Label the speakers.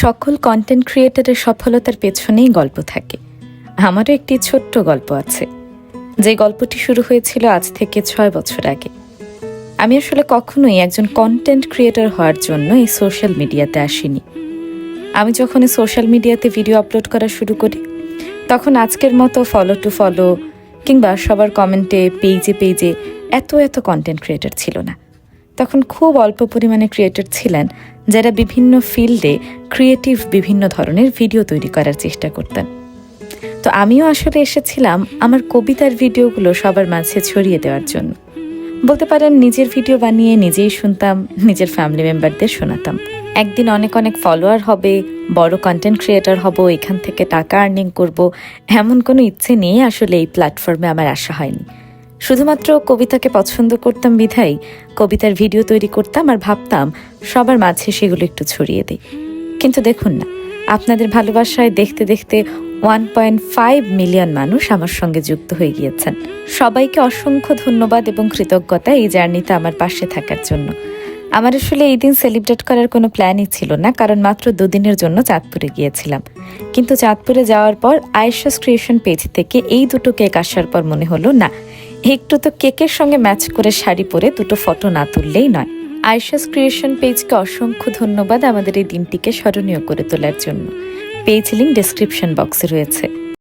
Speaker 1: সকল কন্টেন্ট ক্রিয়েটারের সফলতার পেছনেই গল্প থাকে। আমারও একটি ছোট্ট গল্প আছে। যে গল্পটি শুরু হয়েছিল আজ থেকে ছয় বছর আগে। আমি আসলে কখনোই একজন কন্টেন্ট ক্রিয়েটার হওয়ার জন্য এই সোশ্যাল মিডিয়াতে আসিনি। আমি যখন সোশ্যাল মিডিয়াতে ভিডিও আপলোড করা শুরু করি, তখন আজকের মতো ফলো টু ফলো কিংবা সবার কমেন্টে পেজে পেজে এত এত কন্টেন্ট ক্রিয়েটার ছিল না। তখন খুব অল্প পরিমাণে ক্রিয়েটর ছিলেন, যারা বিভিন্ন ফিল্ডে ক্রিয়েটিভ বিভিন্ন ধরনের ভিডিও তৈরি করার চেষ্টা করতেন। তো আমিও আসলে এসেছিলাম আমার কবিতার ভিডিওগুলো সবার মাঝে ছড়িয়ে দেওয়ার জন্য। বলতে পারেন নিজের ভিডিও বানিয়ে নিজেই শুনতাম, নিজের ফ্যামিলি মেম্বারদের শোনাতাম। একদিন অনেক অনেক ফলোয়ার হবে, বড় কন্টেন্ট ক্রিয়েটর হব, এখান থেকে টাকা আর্নিং করব, এমন কোনো ইচ্ছে নিয়ে আসলে এই প্ল্যাটফর্মে আমার আসা হয়নি। শুধুমাত্র কবিতাকে পছন্দ করতাম বিধাই, কবিতার ভিডিও তৈরি করতাম আর ভাবতাম, সবার মাঝে সেগুলো একটু ছড়িয়ে দিই। কিন্তু দেখুন না, আপনাদের ভালোবাসায় দেখতে দেখতে ওয়ান পয়েন্ট ফাইভ মিলিয়ন মানুষ আমার সঙ্গে যুক্ত হয়ে গিয়েছেন। সবাইকে অসংখ্য ধন্যবাদ এবং কৃতজ্ঞতা এই জার্নিতে আমার পাশে থাকার জন্য। আমার আসলে এই দিন সেলিব্রেট করার কোনো প্ল্যানই ছিল না, কারণ মাত্র দুদিনের জন্য চাঁদপুরে গিয়েছিলাম। কিন্তু চাঁদপুরে যাওয়ার পর আয়েশাস ক্রিয়েশন পেজ থেকে এই দুটো কেক আসার পর মনে হলো, না একটু তো কেকের সঙ্গে ম্যাচ করে শাড়ি পরে দুটো ফটো না তুললেই নয়। আয়েশাস ক্রিয়েশন পেজকে অসংখ্য ধন্যবাদ আমাদের এই দিনটিকে স্মরণীয় করে তোলার জন্য। পেজ লিঙ্ক ডেসক্রিপশন বক্সে রয়েছে।